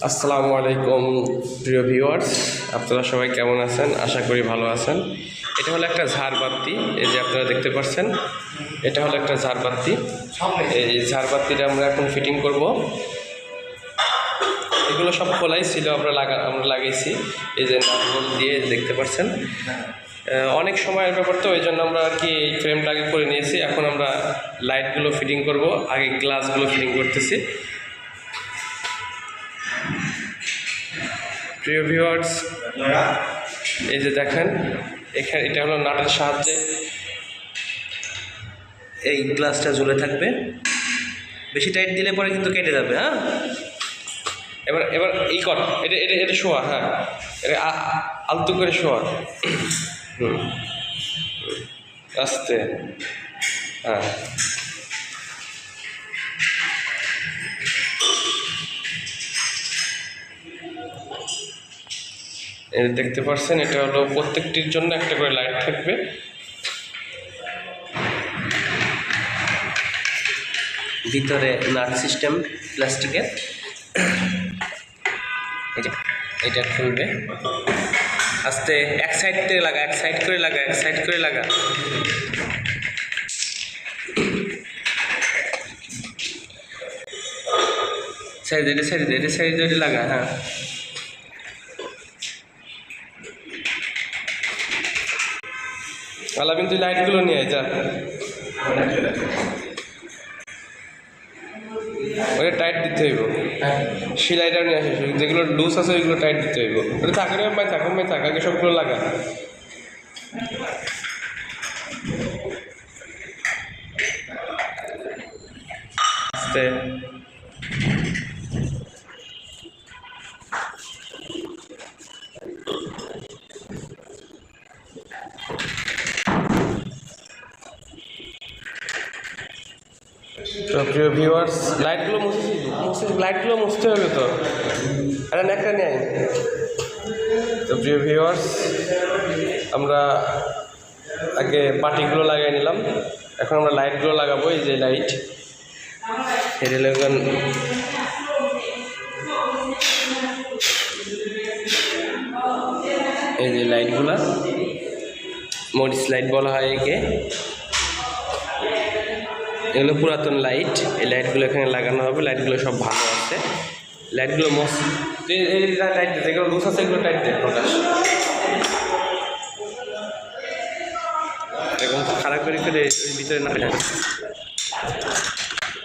আসসালামু আলাইকুম, প্রিয় ভিউয়ার্স আপনারা সবাই কেমন আছেন? আশা করি ভালো আছেন। এটা হলো একটা ঝাড়বাতি এই যে আপনারা দেখতে পাচ্ছেন, এটা হলো একটা ঝাড়বাতি এই ঝাড়বাতিটা আমরা এখন ফিটিং করব। এগুলো সব খোলাই ছিল, আমরা লাগা, আমরা লাগিয়েছি এই যে নাটবল দিয়ে দেখতে পাচ্ছেন। অনেক সময়ের ব্যাপার তো এই জন্য আমরা আর কি ফ্রেমটা আগে করে নিয়েছি। এখন আমরা লাইটগুলো ফিটিং করব, আগে গ্লাসগুলো ফিটিং করতেছি। প্রিয় ভিউয়ার্স, এই যে দেখেন, এখানে এটা হলো নাটের সাহায্যে এই গ্লাসটা ঝুলে থাকবে। বেশি টাইট দিলে পরে কিন্তু কেটে যাবে হ্যাঁ? এবার এবার এই কর, এটা এটা এটা শোয়া হ্যাঁ। এটা আলতু করে শোয়া। হুম। আস্তে। হ্যাঁ। দেখতে পাচ্ছেন এটা হলো প্রত্যেকটির জন্য একটা করে লাইট থাকবে। ভিতরে নাট সিস্টেম, প্লাস্টিকের। এটা খুলবে। আস্তে, এক সাইড থেকে লাগা, এক সাইড করে লাগা, এক সাইড করে লাগা। সাইড এটা সাইড এটা সাইড লাগা হ্যাঁ। আলামিন তুই লাইটগুলো নিয়ে আয় যা। ওটা টাইট দিতে হইব। সিলাইটা নিয়ে আসিস যেগুলো লুজ আছে ওইগুলো টাইট দিতে হইব। ওটা থাকে রে ভাই থাকুন ভাই থাক আগে সবগুলো লাগা। আস্তে। তো প্রিয় ভিউয়ার্স লাইটগুলো মুছে লাইটগুলো মুছতে হবে তো? আরে একটা নেই তো প্রিয় ভিউয়ার্স আমরা আগে পাটিগুলো লাগিয়ে নিলাম। এখন আমরা লাইটগুলো লাগাবো, এই যে লাইট এটা এই যে লাইটগুলা মরিচ লাইট বলা হয় একে। এগুলো পুরাতন লাইট এই লাইটগুলো এখানে লাগানো হবে লাইটগুলো সব ভালো আছে। লাইটগুলো মস্ত। এই- দে যেগুলো লুজ আছে এগুলো টাইট দে প্রকাশ। এখন খারাপ করে করে ভিতরে না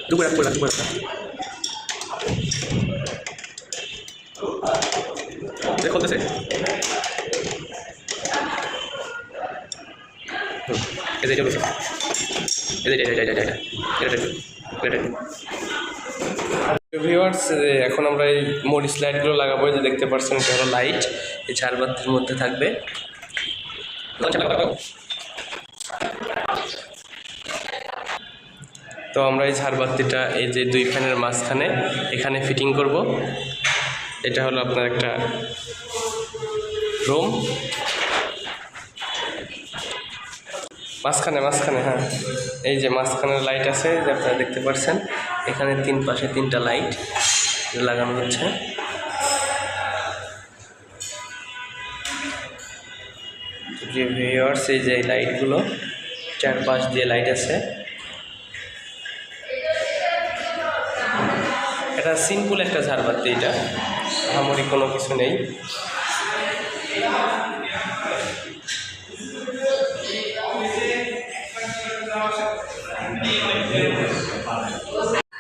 দুপুরে দুপুরে দুপুরে দেখো এই যে এটা এটা এটা ভিউয়ার্স এখন আমরা এই মরিচ লাইটগুলো লাগাবো যে দেখতে পাচ্ছেন এটা লাইট এই ঝাড়বাতির মধ্যে থাকবে তো আমরা এই ঝাড়বাতিটা এই যে দুই ফ্যানের মাঝখানে এখানে ফিটিং করব এটা হলো আপনার একটা রুম মাঝখানে মাঝখানে হ্যাঁ। এই যে মাঝখানের লাইট আছে যে আপনারা দেখতে পাচ্ছেন এখানে তিন পাশে তিনটা লাইট লাগানো হচ্ছে। যে ভিউয়ার্স এই যে লাইটগুলো চার পাশ দিয়ে লাইট আছে। এটা সিম্পল একটা ঝাড়বাতি, এটা। আহামরি কোনো কিছু নেই।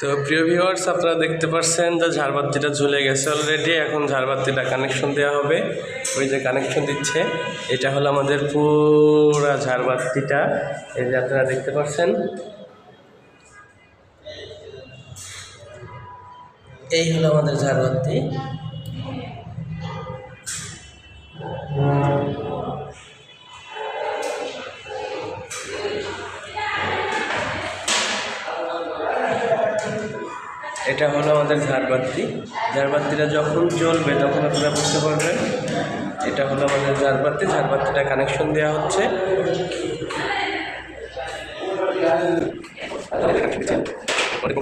তো প্রিয় ভিউয়ার্স আপনারা দেখতে পাচ্ছেন যে ঝাড়বাতিটা ঝুলে গেছে অলরেডি এখন ঝাড়বাতিটা কানেকশন দেওয়া হবে। ওই যে কানেকশন দিচ্ছে, এটা হলো আমাদের পুরো ঝাড়বাতিটা। এই যে আপনারা দেখতে পাচ্ছেন এই হলো আমাদের ঝাড়বাতি। এটা হলো আমাদের ঝাড়বাতি। ঝাড়বাতিটা যখন চলবে তখন আপনারা বুঝতে পারবেন, এটা হলো আমাদের ঝাড়বাতি। ঝাড়বাতিটা কানেকশন দেওয়া হচ্ছে। এই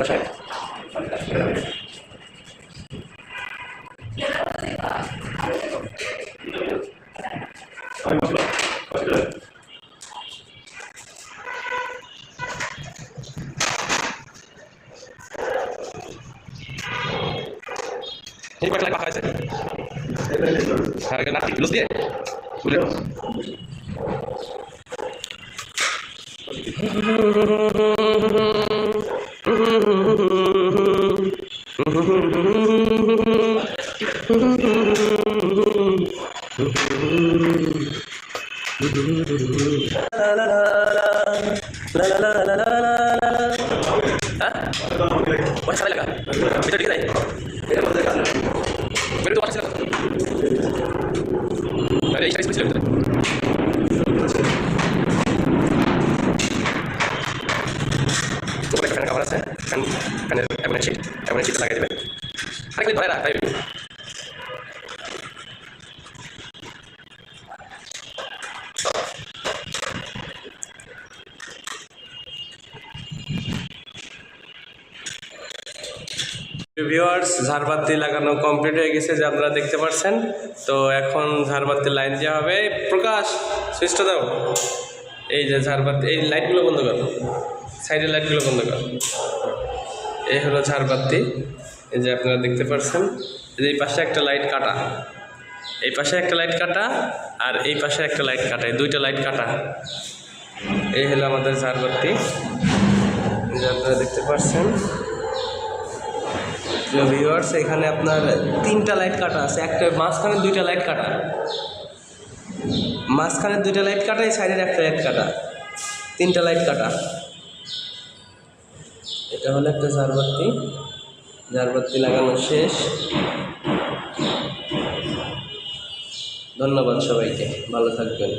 কয়েকটা লাইট পাখা আছে? হ্যাঁ নাকি লুজ দিয়ে। তুলে লাগা তো আরে, এই সাইজ ছিল ভিতরে উপরে একটা কাভার আছে, কান কানের শীট লাগাই দেবেন আরেকদিন ধরে রাখ ভিউয়ার্স ঝাড়বাতি লাগানো কমপ্লিট হয়ে গেছে, যে আপনারা দেখতে পাচ্ছেন তো এখন ঝাড়বাতি লাইন দেওয়া হবে। প্রকাশ, সুইচটা দাও। এই যে ঝাড়বাতি, এই লাইটগুলো বন্ধ কর। সাইডের লাইটগুলো বন্ধ কর। এই হলো ঝাড়বাতি। এই যে আপনারা দেখতে পাচ্ছেন এই পাশে একটা লাইট কাটা। এই পাশে একটা লাইট কাটা, আর এই পাশে একটা লাইট কাটা। এই দুইটা লাইট কাটা। এই হলো আমাদের ঝাড়বাতি। যে আপনারা দেখতে পাচ্ছেন ভিউয়ার্স, এখানে আপনার তিনটা লাইট কাটা আছে। একটা মাঝখানে দুইটা লাইট কাটা। মাঝখানে দুইটা লাইট কাটা, এই সাইডের একটা লাইট কাটা। তিনটা লাইট কাটা। এটা হলো একটা ঝাড়বাতি ঝাড়বাতি লাগানো শেষ। ধন্যবাদ সবাইকে। ভালো থাকবেন।